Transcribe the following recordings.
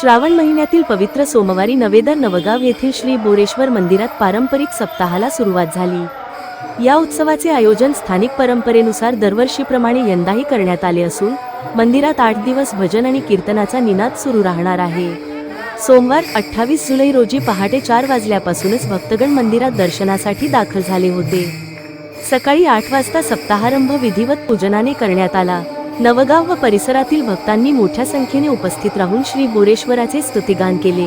श्रावण महिन्यातील पवित्र सोमवारी नवेदर नवगाव येथील श्री बोरेश्वर मंदिरात पारंपरिक सप्ताहाला सुरुवात झाली. या उत्सवाचे आयोजन स्थानिक परंपरेनुसार दरवर्षीप्रमाणे यंदाही करण्यात आले असून मंदिरात आठ दिवस भजन आणि कीर्तनाचा निनाद सुरू राहणार आहे. सोमवार अठ्ठावीस जुलै रोजी पहाटे चार वाजल्यापासूनच भक्तगण मंदिरात दर्शनासाठी दाखल झाले होते. सकाळी आठ वाजता सप्ताहारंभ विधिवत पूजनाने करण्यात आला. नवगाव व परिसरातील भक्तांनी मोठ्या संख्येने उपस्थित राहून श्री बोरेश्वराचे स्तुतिगान केले.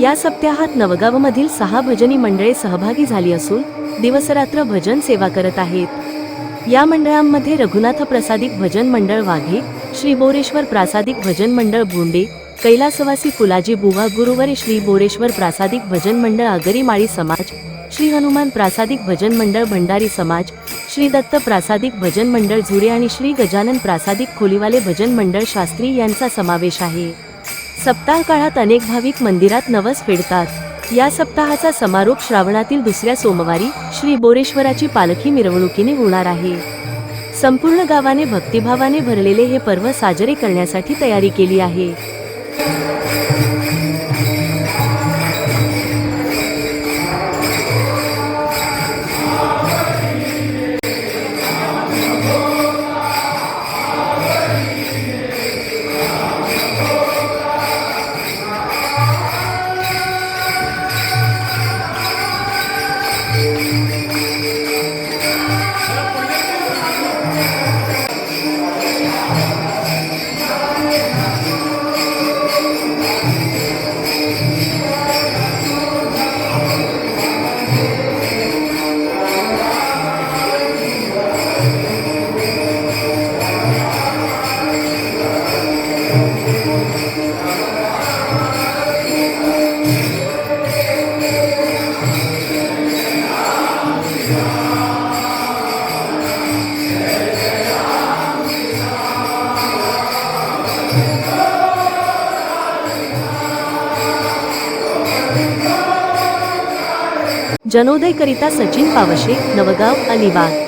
या सप्ताहात नवगावमधील सहा भजनी मंडळे सहभागी झाली असून दिवसरात्र भजन सेवा करत आहेत. या मंडळांमध्ये रघुनाथ प्रसादिक भजन मंडळ वाघे श्री बोरेश्वर प्रासादिक भजन मंडळ भोंडे कैलासवासी फुलाजी बुवा गुरुवारी श्री बोरेश्वर प्रासादिक भजन मंडळ आगरी माळी समाज श्री हनुमान प्रासादिक भजन मंडळ भंडारी समाज श्री दत्त प्रासादिक भजन मंडळ झुरे आणि श्री गजानन प्रासादिक खोलीवाले भजन मंडळ शास्त्री यांचा समावेश आहे. सप्ताह काळात अनेक भाविक मंदिरात नवस फेडतात. या सप्ताहाचा समारोप श्रावणातील दुसऱ्या सोमवारी श्री बोरेश्वराची पालखी मिरवणुकीने होणार आहे. संपूर्ण गावाने भक्तिभावाने भरलेले हे पर्व साजरे करण्यासाठी तयारी केली आहे. जनोदय करिता सचिन पावशे नवगाव अलिबाग.